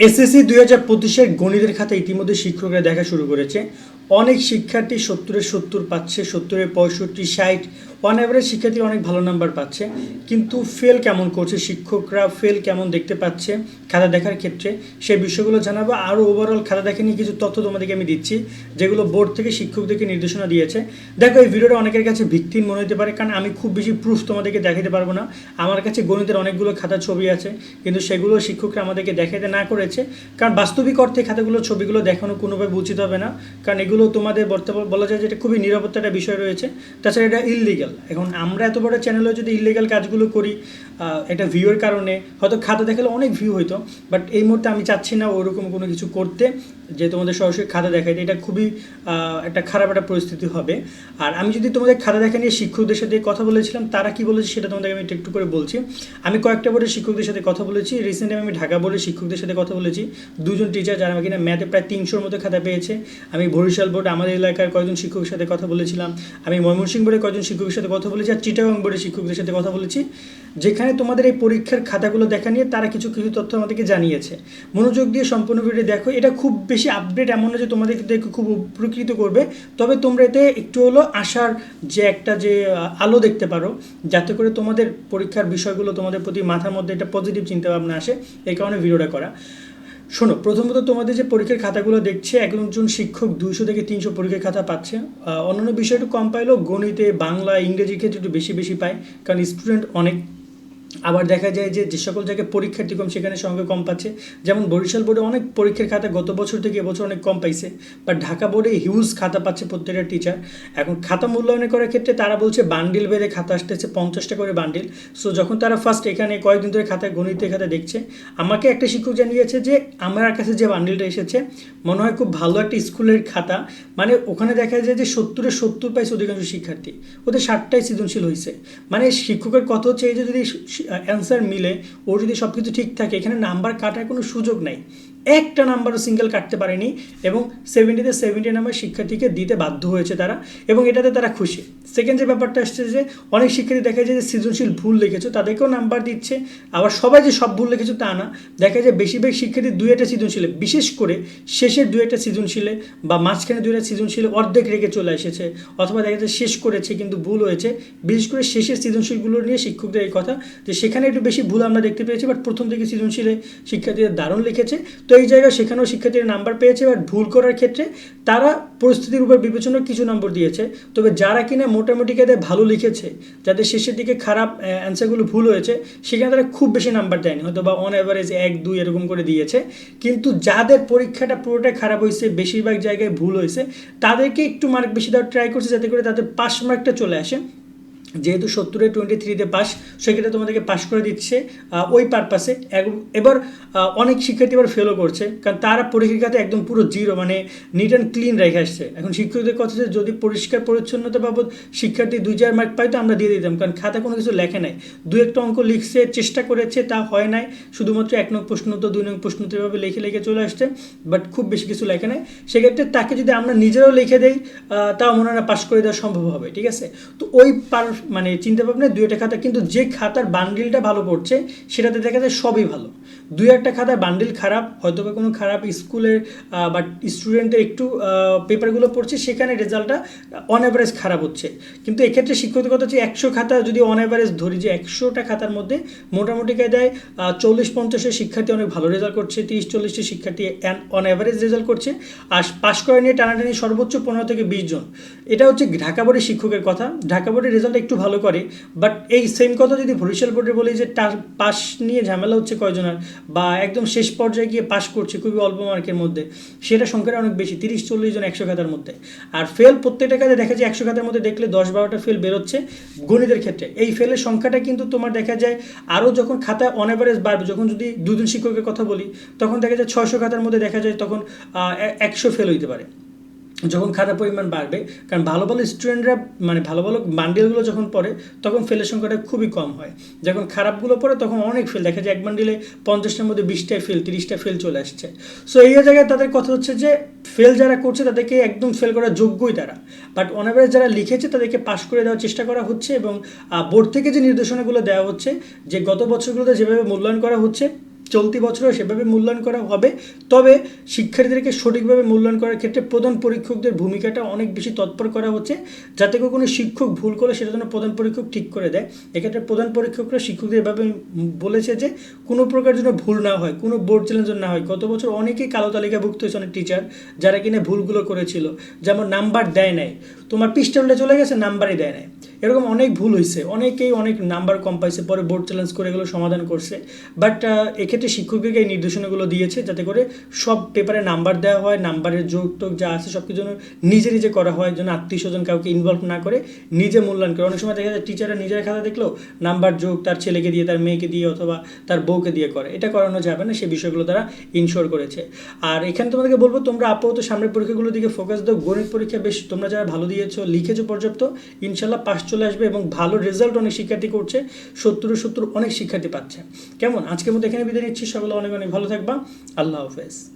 SSC দুই হাজার পঁচিশের গণিতের খাতা ইতিমধ্যে শিক্ষকরা দেখা শুরু করেছে। অনেক শিক্ষার্থী সত্তরে সত্তর পাচ্ছে, সত্তরে পঁয়ষট্টি, ষাট। ওয়ান অ্যাভারেজ শিক্ষার্থী অনেক ভালো নাম্বার পাচ্ছে। কিন্তু ফেল কেমন করছে, শিক্ষকরা ফেল কেমন দেখতে পাচ্ছে খাতা দেখার ক্ষেত্রে সেই বিষয়গুলো জানাব। আরও ওভারঅল খাতা দেখে নিয়ে কিছু তথ্য তোমাদেরকে আমি দিচ্ছি, যেগুলো বোর্ড থেকে শিক্ষকদেরকে নির্দেশনা দিয়েছে। দেখো, এই ভিডিওটা অনেকের কাছে ভিত্তিহীন মনে হতে পারে, কারণ আমি খুব বেশি প্রুফ তোমাদেরকে দেখাতে পারব না। আমার কাছে গণিতের অনেকগুলো খাতা ছবি আছে, কিন্তু সেগুলো শিক্ষকরা আমাদেরকে দেখাতে না করেছে। কারণ বাস্তবিক অর্থে খাতাগুলো, ছবিগুলো দেখানো কোনোভাবে উচিত হবে না। কারণ এগুলো তোমাদের বর্তমান বলা যায় যে এটা খুবই নিরাপত্তা একটা বিষয় রয়েছে। তাছাড়া এটা ইললিগাল এখন আমরা এত বড় চ্যানেলে যদি ইললিগাল কাজগুলো করি একটা ভিউয়ের কারণে। হয়তো খাতা দেখালে অনেক ভিউ হইতো বাট এই মুহূর্তে আমি চাচ্ছি না ওরকম কোনো কিছু করতে, যে তোমাদের সরাসরি খাতা দেখাইতে। এটা খুবই একটা খারাপ একটা পরিস্থিতি হবে। আর আমি যদি তোমাদের খাতা দেখা নিয়ে শিক্ষকদের সাথে কথা বলেছিলাম, তারা কি বলেছে সেটা তোমাদের আমি একটু করে বলছি। আমি কয়েকটা বোর্ডের শিক্ষকদের সাথে কথা বলেছি। রিসেন্টলি আমি ঢাকা বোর্ডের শিক্ষকদের সাথে কথা বলেছি। দুজন টিচার যারা কিনা ম্যাথে প্রায় তিনশোর মতো খাতা পেয়েছে। আমি বরিশাল বোর্ড, আমাদের এলাকার কয়েকজন শিক্ষকের সাথে কথা বলেছিলাম। আমি ময়মনসিংহ বোর্ডের কয়েকজন শিক্ষকের সাথে কথা বলেছি। আর চিটাগাং বোর্ডের শিক্ষকদের সাথে কথা বলেছি। যেখানে তোমাদের এই পরীক্ষার খাতাগুলো দেখা নিয়ে তারা কিছু কিছু তথ্য আমাদেরকে জানিয়েছে। মনোযোগ দিয়ে সম্পূর্ণ ভিডিও দেখো, এটা খুব বেশি আপডেট এমন না যে তোমাদের খুব উপকৃত করবে। তবে তোমরা এতে একটু হলো আশার যে একটা যে আলো দেখতে পারো, যাতে করে তোমাদের পরীক্ষার বিষয়গুলো তোমাদের প্রতি মাথার মধ্যে একটা পজিটিভ চিন্তাভাবনা আসে, এই কারণে ভিডিওটা করা। শোনো, প্রথমত তোমাদের যে পরীক্ষার খাতাগুলো দেখছে, একজন শিক্ষক দুইশো থেকে তিনশো পরীক্ষার খাতা পাচ্ছে। অন্যান্য বিষয় একটু কম পাইলেও গণিতে, বাংলা, ইংরেজির ক্ষেত্রে একটু বেশি বেশি পায়, কারণ স্টুডেন্ট অনেক। আবার দেখা যায় যে যে সকল জায়গায় পরীক্ষার্থী কম, সেখানে সংখ্যা কম পাচ্ছে। যেমন বরিশাল বোর্ডে অনেক পরীক্ষার খাতা গত বছর থেকে এবছর অনেক কম পাইছে বা ঢাকা বোর্ডে হিউজ খাতা পাচ্ছে প্রত্যেকটা টিচার এখন খাতা মূল্যায়ন করার ক্ষেত্রে তারা বলছে বান্ডিল বেড়ে খাতা আসতেছে, পঞ্চাশটা করে বান্ডিল সো যখন তারা ফার্স্ট এখানে কয়েকদিন ধরে খাতায়, গণিতের খাতা দেখছে, আমাকে একটা শিক্ষক জানিয়েছে যে, আমার কাছে যে বান্ডিলটা এসেছে, মনে হয় খুব ভালো একটা স্কুলের খাতা। মানে ওখানে দেখা যায় যে সত্তরে সত্তর পাইছে অধিকাংশ শিক্ষার্থী। ওদের ষাটটাই সৃজনশীল হয়েছে মানে শিক্ষকের কথা হচ্ছে, এই যে যদি অ্যান্সার মিলে, ও যদি সব কিছু ঠিক থাকে, এখানে নাম্বার কাটার কোনো সুযোগ নাই। একটা নাম্বারও সিঙ্গেল কাটতে পারেনি এবং সেভেন্টিতে সেভেন্টি নাম্বার শিক্ষার্থীকে দিতে বাধ্য হয়েছে তারা এবং এটাতে তারা খুশি। সেকেন্ড যে ব্যাপারটা আসছে যে, অনেক শিক্ষার্থী দেখা যায় যে সৃজনশীল ভুল লিখেছো, তাদেরকেও নাম্বার দিচ্ছে। আবার সবাই যে সব ভুল লিখেছো তা না, দেখা যায় বেশিরভাগ শিক্ষার্থী দুই একটা সৃজনশীলে, বিশেষ করে শেষের দুই একটা সৃজনশীলে বা মাঝখানে দুই একটা সৃজনশীলে অর্ধেক রেখে চলে এসেছে, অথবা দেখা যায় শেষ করেছে কিন্তু ভুল হয়েছে। বিশেষ করে শেষের সৃজনশীলগুলো নিয়ে শিক্ষকদের এই কথা যে, সেখানে একটু বেশি ভুল আমরা দেখতে পেয়েছি বাট প্রথম থেকে সৃজনশীলে শিক্ষার্থীরা দারুণ লিখেছে। তো এই জায়গায় সেখানেও শিক্ষার্থীরা নাম্বার পেয়েছে বাট ভুল করার ক্ষেত্রে তারা পরিস্থিতির উপর বিবেচনা কিছু নম্বর দিয়েছে। তবে যারা কিনা মোটামুটি কাদের ভালো লিখেছে, যাদের শেষের দিকে খারাপ অ্যান্সারগুলো ভুল হয়েছে, সেখানে তারা খুব বেশি নাম্বার দেয়নি। হয়তো বা অন অ্যাভারেজ এক, দুই এরকম করে দিয়েছে। কিন্তু যাদের পরীক্ষাটা পুরোটাই খারাপ হয়েছে, বেশিরভাগ জায়গায় ভুল হয়েছে, তাদেরকে একটু মার্ক বেশি দেওয়ার ট্রাই করছে, যাতে করে তাদের পাস মার্কটা চলে আসে। যেহেতু সত্তরে টোয়েন্টি থ্রিতে পাস সেক্ষেত্রে তোমাদেরকে পাস করে দিচ্ছে ওই পারপাসে এবার অনেক শিক্ষার্থী এবার ফেলও করছে, কারণ তারা পরীক্ষাতে একদম পুরো জিরো মানে নিট অ্যান্ড ক্লিন রেখে আসছে। এখন শিক্ষকদের কথা যে যদি পরিষ্কার পরিচ্ছন্নতা বাবদ শিক্ষার্থী দুই, চার মার্ক পাই তো আমরা দিয়ে দিতাম, কারণ খাতা কোনো কিছু লেখে নাই। দু একটা অঙ্ক লিখছে, চেষ্টা করেছে, তা হয় নাই। শুধুমাত্র এক নং প্রশ্ন তো, দুই নং প্রশ্ন তো এভাবে লিখে লিখে চলে আসছে বাট খুব বেশি কিছু লেখে নাই। সেক্ষেত্রে তাকে যদি আমরা নিজেরাও লিখে দেই তাও মনে হয় পাস করে দেওয়া সম্ভব হবে, ঠিক আছে? তো ওই পার মানে চিন্তা ভাবনায় দুই একটা খাতা, কিন্তু যে খাতার বান্ডিলটা ভালো পড়ছে, সেটাতে দেখা যায় সবই ভালো। দুই একটা খাতার বান্ডিল খারাপ হয়তো বা কোনো খারাপ স্কুলের বা স্টুডেন্টের একটু পেপারগুলো পড়ছে, সেখানে রেজাল্টটা অন অ্যাভারেজ খারাপ হচ্ছে। কিন্তু এক্ষেত্রে শিক্ষকদের কথা হচ্ছে, একশো খাতা যদি অন অ্যাভারেজ ধরি যে একশোটা খাতার মধ্যে মোটামুটি কায়দায় চল্লিশ পঞ্চাশের শিক্ষার্থী অনেক ভালো রেজাল্ট করছে, তিরিশ চল্লিশটি শিক্ষার্থী অন অ্যাভারেজ রেজাল্ট করছে, আর পাশ করে নিয়ে টানাটানি সর্বোচ্চ পনেরো থেকে বিশ জন। এটা হচ্ছে ঢাকা বোর্ডের শিক্ষকের কথা। ঢাকা বোর্ডের রেজাল্ট একটু ভালো করে বাট এই সেম কথা যদি বরিশাল বোর্ডে বলি যে পাস নিয়ে ঝামেলা হচ্ছে কয়জনের, বা একদম শেষ পর্যায়ে গিয়ে পাস করছে খুবই অল্প মার্কের মধ্যে, সেটা সংখ্যাটা অনেক বেশি, তিরিশ চল্লিশ জন একশো খাতার মধ্যে। আর ফেল প্রত্যেকটা কাজে দেখা যায় একশো খাতার মধ্যে দেখলে দশ বারোটা ফেল বেরোচ্ছে গণিতের ক্ষেত্রে। এই ফেলের সংখ্যাটা কিন্তু তোমার দেখা যায় আরও যখন খাতা অন অ্যাভারেজ বাড়বে, যখন যদি দুজন শিক্ষকের কথা বলি, তখন দেখা যায় ছয়শো খাতার মধ্যে দেখা যায় তখন একশো ফেল হইতে পারে। যখন খাতার পরিমাণ বাড়বে, কারণ ভালো ভালো স্টুডেন্টরা মানে ভালো ভালো বান্ডিলগুলো যখন পড়ে, তখন ফেলের সংখ্যাটা খুবই কম হয়। যখন খারাপগুলো পড়ে, তখন অনেক ফেল দেখা যায় এক বান্ডিলে পঞ্চাশটার মধ্যে বিশটায় ফেল তিরিশটা ফেল চলে আসছে। সো এই জায়গায় তাদের কথা হচ্ছে যে ফেল যারা করছে, তাদেরকে একদম ফেল করার যোগ্যই তারা। বাট অন যারা লিখেছে, তাদেরকে পাশ করে দেওয়ার চেষ্টা করা হচ্ছে এবং বোর্ড থেকে যে নির্দেশনাগুলো দেওয়া হচ্ছে, যে গত বছরগুলোতে যেভাবে মূল্যায়ন করা হচ্ছে চলতি বছরও সেভাবে মূল্যায়ন করা হবে। তবে শিক্ষার্থীদেরকে সঠিকভাবে মূল্যায়ন করার ক্ষেত্রে প্রধান পরীক্ষকদের ভূমিকাটা অনেক বেশি তৎপর করা হচ্ছে। যাতে করে কোনো শিক্ষক ভুল করে সেটা যেন প্রধান পরীক্ষক ঠিক করে দেয়। এক্ষেত্রে প্রধান পরীক্ষকরা শিক্ষকদের এভাবে বলেছে যে, কোনো প্রকার যেন ভুল না হয়, কোনো বোর্ড চ্যালেঞ্জ না হয়। গত বছর অনেকেই কালো তালিকাভুক্ত হয়েছে অনেক টিচার যারা কিনা ভুলগুলো করেছিল। যেমন নাম্বার দেয় নাই। তোমার পিস্টলটা চলে গেছে, নাম্বারই দেয় নাই। এরকম অনেক ভুল হয়েছে অনেকেই অনেক নাম্বার কম পাইছে, পরে বোর্ড চ্যালেঞ্জ করে এগুলো সমাধান করছে। বাট এক্ষেত্রে শিক্ষকদেরকে এই নির্দেশনাগুলো দিয়েছে যাতে করে সব পেপারে নাম্বার দেওয়া হয় নাম্বারের টোগ যা আছে সব কিছু নিজে নিজে করা হয়, যেন আত্মীয় স্বজন কাউকে ইনভলভ না করে নিজে মূল্যায়ন করে। অনেক সময় দেখা যায় টিচাররা নিজের খাতা দেখল নাম্বার যোগ তার ছেলেকে দিয়ে, তার মেয়েকে দিয়ে অথবা তার বউকে দিয়ে করে। এটা করানো যাবে না, সে বিষয়গুলো তারা ইনশোর করেছে। আর এখানে তোমাদেরকে বলব, তোমরা আপাতত সামনের পরীক্ষাগুলোর দিকে ফোকাস দাও। গণিত পরীক্ষা বেশ তোমরা যারা ভালো দিয়েছ, লিখেছো পর্যাপ্ত ইনশাল্লাহ পাস চলে আসবে এবং ভালো রেজাল্ট অনেক শিক্ষার্থী করছে। সত্তরে সত্তর অনেক শিক্ষার্থী পাচ্ছে। কেমন? আজকের মতো এখানে বিদায় নিচ্ছি সকলে অনেক অনেক ভালো থাকবা। আল্লাহ হাফেজ।